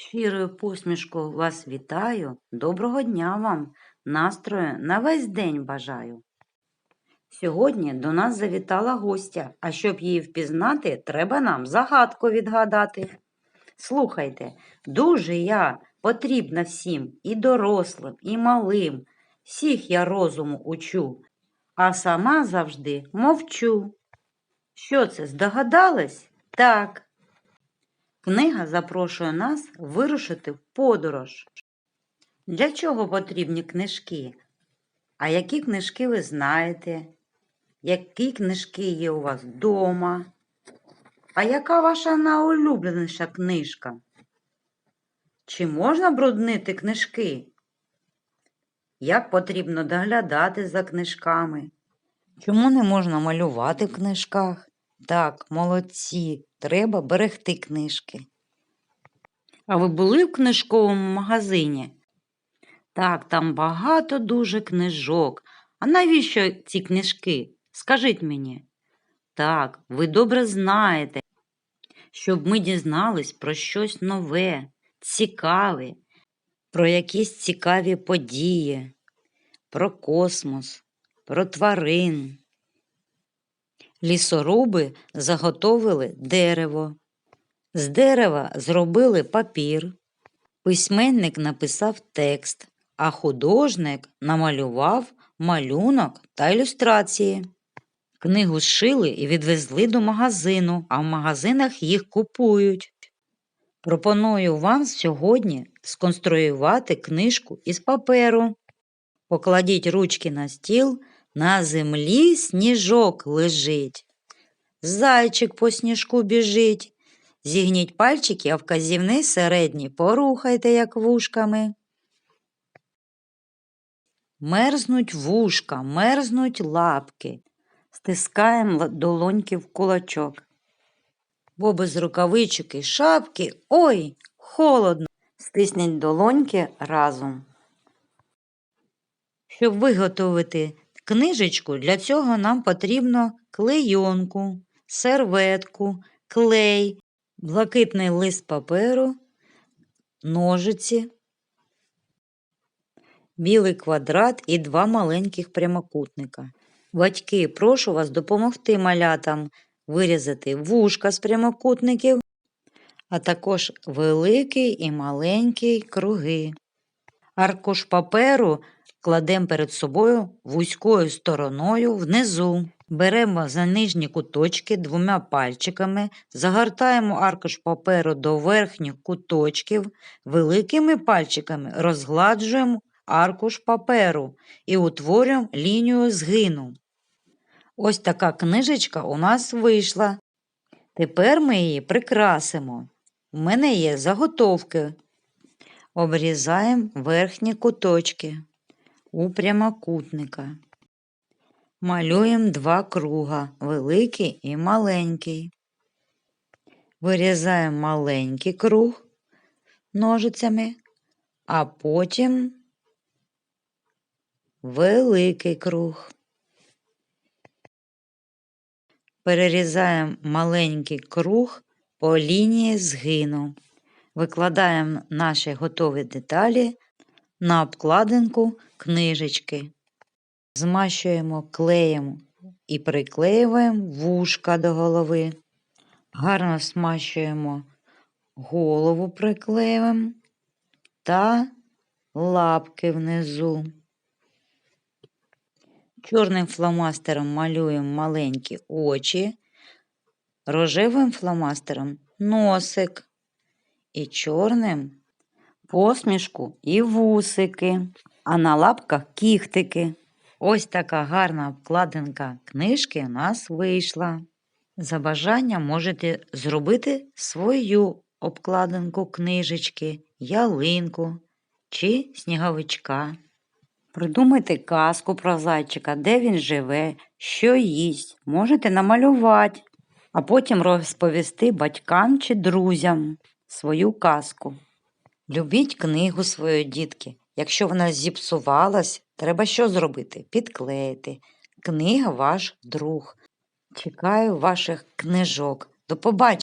Щирою посмішкою вас вітаю. Доброго дня вам, настрою на весь день бажаю. Сьогодні до нас завітала гостя, а щоб її впізнати, треба нам загадку відгадати. Слухайте, дуже я потрібна всім, і дорослим, і малим. Всіх я розуму учу, а сама завжди мовчу. Що це, здогадались? Так. Книга запрошує нас вирушити в подорож. Для чого потрібні книжки? А які книжки ви знаєте? Які книжки є у вас вдома? А яка ваша найулюбленіша книжка? Чи можна бруднити книжки? Як потрібно доглядати за книжками? Чому не можна малювати в книжках? Так, молодці, треба берегти книжки. А ви були в книжковому магазині? Так, там багато дуже книжок. А навіщо ці книжки? Скажіть мені. Так, ви добре знаєте, щоб ми дізнались про щось нове, цікаве, про якісь цікаві події, про космос, про тварин. Лісоруби заготовили дерево. З дерева зробили папір. Письменник написав текст, а художник намалював малюнок та ілюстрації. Книгу зшили і відвезли до магазину, а в магазинах їх купують. Пропоную вам сьогодні сконструювати книжку із паперу. Покладіть ручки на стіл, на землі сніжок лежить. Зайчик по сніжку біжить. Зігніть пальчики, а вказівний середній порухайте, як вушками. Мерзнуть вушка, мерзнуть лапки. Стискаємо долоньки в кулачок. Бо без рукавичок і шапки, ой, холодно. Стисніть долоньки разом. Щоб виготовити книжечку, для цього нам потрібно клейонку, серветку, клей, блакитний лист паперу, ножиці, білий квадрат і два маленьких прямокутника. Батьки, прошу вас допомогти малятам вирізати вушка з прямокутників, а також великий і маленький круги. Аркуш паперу кладемо перед собою вузькою стороною внизу. Беремо за нижні куточки двома пальчиками, загортаємо аркуш паперу до верхніх куточків, великими пальчиками розгладжуємо аркуш паперу і утворюємо лінію згину. Ось така книжечка у нас вийшла. Тепер ми її прикрасимо. У мене є заготовки. Обрізаємо верхні куточки у прямокутника. Малюємо два круга великий і маленький. Вирізаємо маленький круг ножицями, а потім великий круг. Перерізаємо маленький круг по лінії згину. Викладаємо наші готові деталі на обкладинку книжечки. Змащуємо клеєм і приклеюємо вушка до голови. Гарно смащуємо голову приклеюємо та лапки внизу. Чорним фломастером малюємо маленькі очі, рожевим фломастером носик і чорним посмішку і вусики, а на лапках кіхтики. Ось така гарна обкладинка книжки у нас вийшла. За бажанням можете зробити свою обкладинку книжечки, ялинку чи сніговичка. Придумайте казку про зайчика, де він живе, що їсть, можете намалювати, а потім розповісти батькам чи друзям свою казку. Любіть книгу своєї дітки. Якщо вона зіпсувалась, треба що зробити? Підклеїти. Книга ваш друг. Чекаю ваших книжок. До побачення!